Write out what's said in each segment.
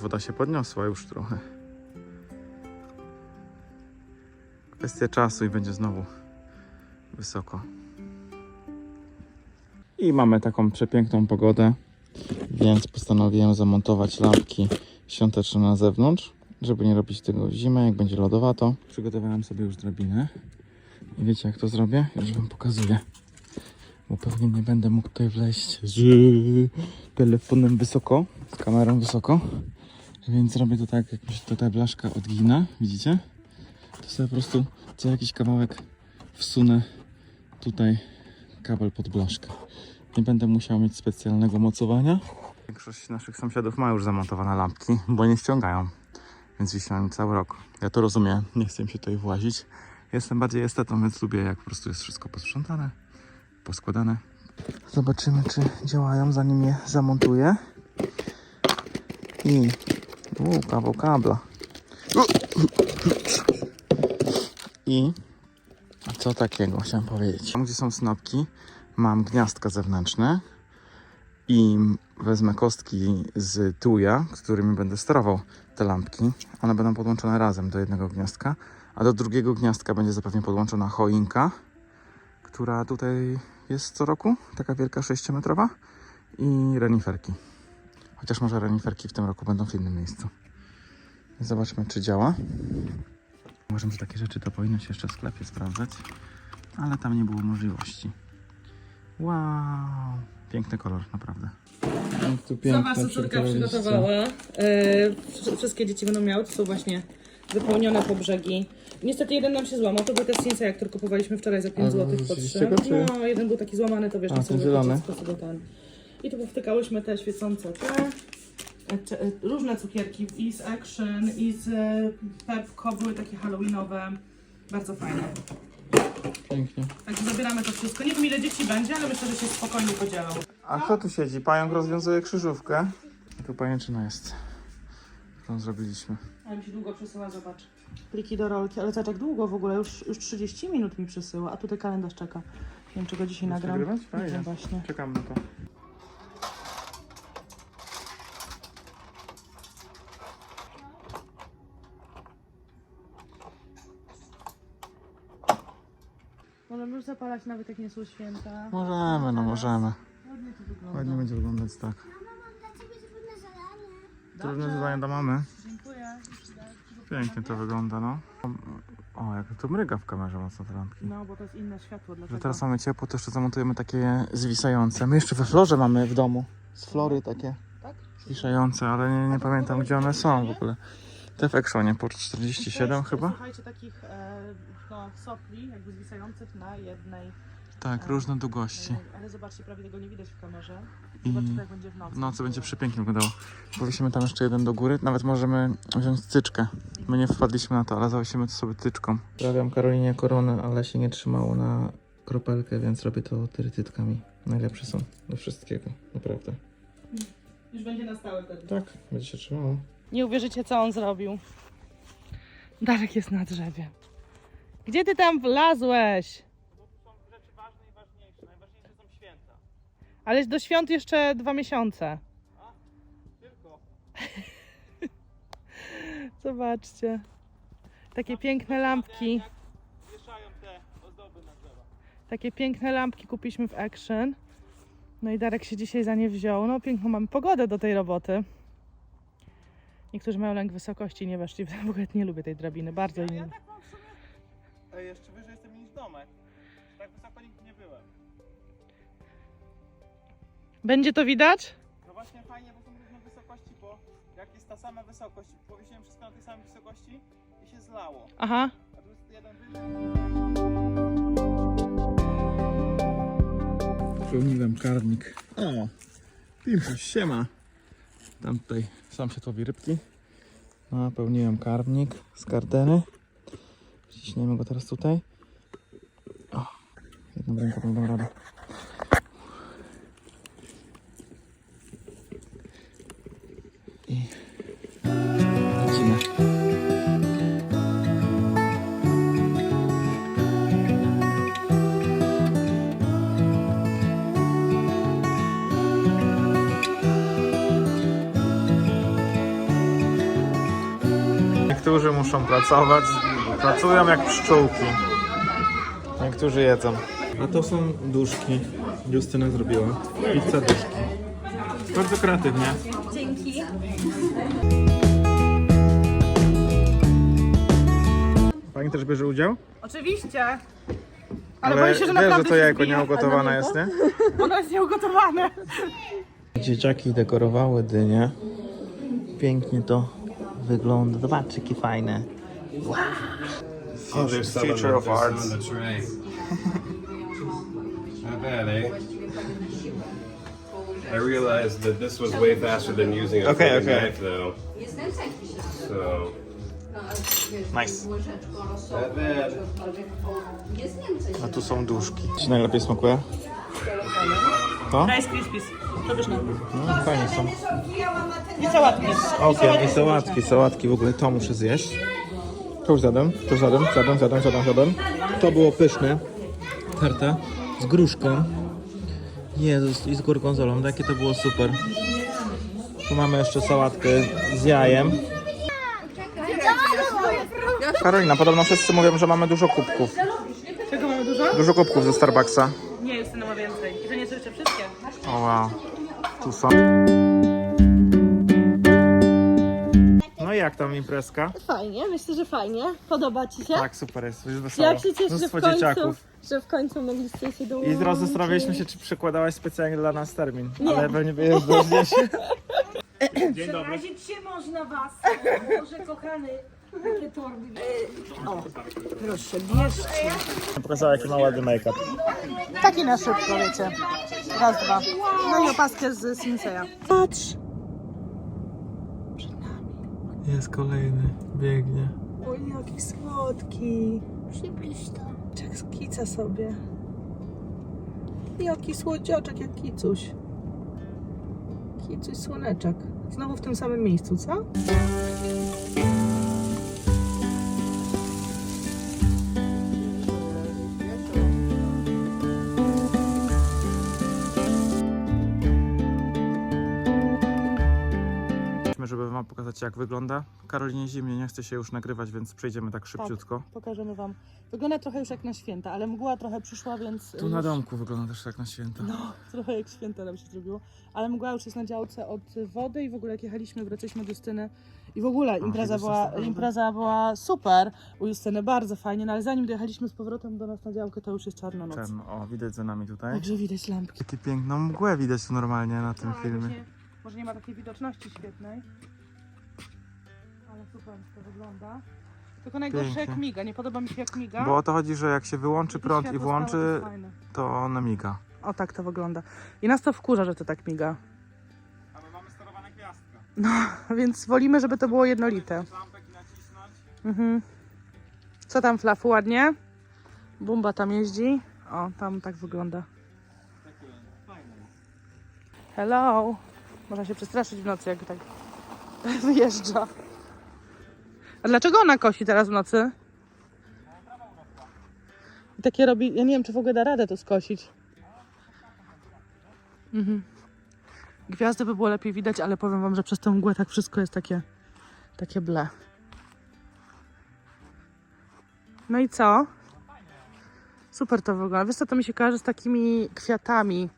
woda się podniosła już trochę. Kwestia czasu i będzie znowu wysoko. I mamy taką przepiękną pogodę, więc postanowiłem zamontować lampki świąteczne na zewnątrz, żeby nie robić tego w zimę, jak będzie lodowato. Przygotowałem sobie już drabinę. I wiecie jak to zrobię? Już wam pokazuję. Bo pewnie nie będę mógł tutaj wleźć z telefonem wysoko, z kamerą wysoko. Więc zrobię to tak, jak mi się tutaj blaszka odgina, widzicie? To sobie po prostu co jakiś kawałek wsunę tutaj kabel pod blaszkę. Nie będę musiał mieć specjalnego mocowania. Większość naszych sąsiadów ma już zamontowane lampki, bo nie ściągają. Więc wisi mi cały rok. Ja to rozumiem, nie chcę im się tutaj włazić. Jestem bardziej estetą, więc lubię jak po prostu jest wszystko posprzątane, poskładane. Zobaczymy, czy działają, zanim je zamontuję. I... Uuu, kawał kabla. I... Co takiego chciałem powiedzieć? Tam, gdzie są snopki, mam gniazdka zewnętrzne i wezmę kostki z tuja, którymi będę sterował te lampki. One będą podłączone razem do jednego gniazdka, a do drugiego gniazdka będzie zapewne podłączona choinka, która tutaj jest co roku, taka wielka 6-metrowa i reniferki. Chociaż może reniferki w tym roku będą w innym miejscu. Zobaczmy, czy działa. Uważam, że takie rzeczy to powinno się jeszcze w sklepie sprawdzać, ale tam nie było możliwości. Wow, piękny kolor, naprawdę. Zobacz, co córka przygotowała. Wsz- wszystkie dzieci będą miały, to są właśnie wypełnione po brzegi. Niestety jeden nam się złamał, to był ten Sinsa, jak który kupowaliśmy wczoraj za 5 A, zł po wyrzuciliście 3. go, czy- No, jeden był taki złamany, to wiesz, A, dziecko sobie ten. I tu powtykałyśmy te świecące te, cze- e, różne cukierki i z Action, i z e, Pepco, były takie halloweenowe. Bardzo fajne. Pięknie. Także zabieramy to wszystko. Nie wiem ile dzieci będzie, ale myślę, że się spokojnie podzielą. A kto tu siedzi? Pająk rozwiązuje krzyżówkę. Tu pajęczyna jest, którą zrobiliśmy. Ale mi się długo przesyła, zobacz. Pliki do rolki, ale jak długo w ogóle, już, już 30 minut mi przesyła, a tutaj kalendarz czeka. Nie wiem czego dzisiaj Chcesz nagram. nagrywać? Nie Fajnie. wiem właśnie. Czekam na to. Możemy już zapalać nawet jak nie są święta. Możemy, no możemy. Ładnie to wygląda. Ładnie będzie wyglądać tak. Trudne zadanie dla mamy. Dziękuję. Pięknie to wygląda, no. O, jak to mryga w kamerze mocno te lampki. No, bo to jest inne światło dla Że teraz mamy ciepło, to jeszcze zamontujemy takie zwisające. My jeszcze we florze mamy w domu. Z flory takie Tak? zwisające, ale nie, nie pamiętam gdzie one są w ogóle. Te w Actionie, po 47 chyba? Słuchajcie, takich e, no, sopli, jakby zwisających na jednej. Tak, różne długości. E, ale zobaczcie, prawie tego nie widać w kamerze. I Zobaczcie, jak będzie w nocy. w nocy będzie przepięknie wyglądało. Powiesimy tam jeszcze jeden do góry, nawet możemy wziąć tyczkę. My nie wpadliśmy na to, ale zawiesimy to sobie tyczką. Prawiam Karolinie koronę, ale się nie trzymało na kropelkę, więc robię to tyrytytkami. Najlepsze są do wszystkiego, naprawdę. Już będzie na stałe wtedy. Tak, będzie się trzymało. Nie uwierzycie, co on zrobił. Darek jest na drzewie. Gdzie ty tam wlazłeś? są rzeczy ważne i ważniejsze. Najważniejsze są święta. Ale do świąt jeszcze dwa miesiące. Tylko. Zobaczcie. Takie piękne lampki. Wieszają te ozdoby na drzewa. Takie piękne lampki kupiliśmy w Action. No i Darek się dzisiaj za nie wziął. No piękną mamy pogodę do tej roboty. Niektórzy mają lęk wysokości, nie weszli. W ogóle nie lubię tej drabiny, bardzo nie lubię. tak mam w sumie... Ej, jeszcze wyżej jestem niż domek. Tak wysoko nigdy nie byłem. Będzie to widać? No właśnie fajnie, bo są różne wysokości, bo jak jest ta sama wysokość, powiesiłem wszystko na tej samej wysokości i się zlało. Aha. A tu jest jeden wyżej. Pełniłem karmnik. O, Pimpuś, siema. Tam tutaj sąsiadowi rybki. Napełniłem karmnik z gardeny. Wciśniemy go teraz tutaj. O, jedną ręką dam radę. I Niektórzy muszą pracować. Pracują jak pszczółki. Niektórzy jedzą. A to są duszki. Justyna zrobiła. Pizza duszki. Bardzo kreatywnie. Dzięki. Pani też bierze udział? Oczywiście. Ale, boję się, że wiesz, naprawdę że to się jajko zbije. nieugotowane Ale jest, nie? Ono jest nieugotowane. Dzieciaki dekorowały dynie. Pięknie to wygląda. Zobaczcie, jakie fajne. Oh, there's Future of arts. Not bad, eh? I realized that this was way faster than using a Okay, okay. knife, though. So, Nice. A tu są duszki. Ci najlepiej smakuje? To? Rice Krispies. To pyszne. No, fajnie są. I sałatki. Okej, i sałatki, sałatki. W ogóle to muszę zjeść. To już zjadłem, to już zjadłem, zjadłem, zjadłem, zjadłem, zjadłem. To było pyszne. Tarta z gruszką. Jezus, i z gorgonzolą. Jakie to było super. Tu mamy jeszcze sałatkę z jajem. Karolina, podobno wszyscy mówią, że mamy dużo kubków. Czego mamy dużo? Dużo kubków ze Starbucksa. Nie, Justyna ma więcej. I to nie są jeszcze wow. Tu są. No i jak tam imprezka? Fajnie, myślę, że fajnie. Podoba Ci się? Tak, super jest, jest wesoło. Jak się cieszę, że w Mnóstwo końcu, dzieciaków. że w końcu mogliście się I dołączyć. teraz zastanawialiśmy się, czy przekładałaś specjalnie dla nas termin. Nie. Ale pewnie wyjeżdżasz gdzieś. Przeprazić się można was. Boże kochany. O, proszę, bierzcie. Pokazała, jaki ma ładny make-up. Taki na szybko, wiecie. Raz, dwa. No i opaskę z Sinseya. Patrz! Jest kolejny, biegnie. Oj, jaki słodki. Przybliż to. Jak skica sobie. Jaki słodziaczek, jak kicuś. Kicuś słoneczek. Znowu w tym samym miejscu, co? Pokazać, jak wygląda. Karolinie zimnie, nie chce się już nagrywać, więc przejdziemy tak szybciutko. Pokażemy wam. Wygląda trochę już jak na święta, ale mgła trochę przyszła, więc... Tu na domku wygląda też jak na święta. No, trochę jak święta nam się zrobiło. Ale mgła już jest na działce od wody i w ogóle jak jechaliśmy, wracaliśmy do Justyny i w ogóle impreza, była, impreza była super u Justyny, bardzo fajnie, no ale zanim dojechaliśmy z powrotem do nas na działkę, to już jest czarna noc. Czarno. O, widać za nami tutaj. Także widać lampki. Jakie piękną mgłę widać tu normalnie na tym Tak, filmie. Może nie ma takiej widoczności świetnej. Ale super to wygląda. Tylko najgorsze Pięknie. jak miga, nie podoba mi się jak miga. Bo o to chodzi, że jak się wyłączy I prąd i światło stałe, to włączy, jest fajne. to on miga. O tak to wygląda. I nas to wkurza, że to tak miga. A my mamy sterowane gwiazdka. Więc wolimy, żeby to było jednolite. Lampek nacisnąć. Mhm. Co tam flafu ładnie? Bumba tam jeździ. O, tam tak wygląda. Hello. Można się przestraszyć w nocy, jak tak wyjeżdża. A dlaczego ona kosi teraz w nocy? I takie robi. Ja nie wiem, czy w ogóle da radę to skosić. Mhm. Gwiazdy by było lepiej widać, ale powiem wam, że przez tę mgłę tak wszystko jest takie, takie ble. No i co? Super to wygląda. Wiesz co, to mi się kojarzy z takimi kwiatami,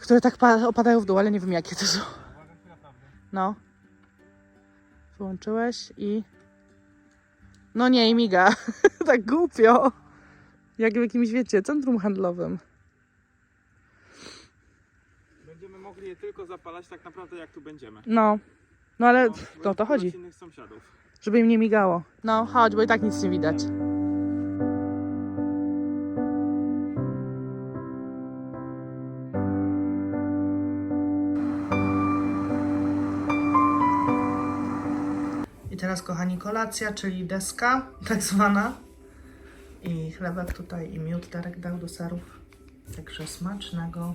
które tak pa- opadają w dół, ale nie wiem jakie to są. No. Wyłączyłeś i... No nie, i miga. tak głupio. Jak w jakimś, wiecie, centrum handlowym. Będziemy mogli je tylko zapalać tak naprawdę jak tu będziemy. No. No ale to o to chodzi. innych sąsiadów. Żeby im nie migało. No, chodź, bo i tak nic nie widać. Teraz, kochani, kolacja, czyli deska, tak zwana. I chlebek tutaj i miód Darek dał do serów. Także smacznego.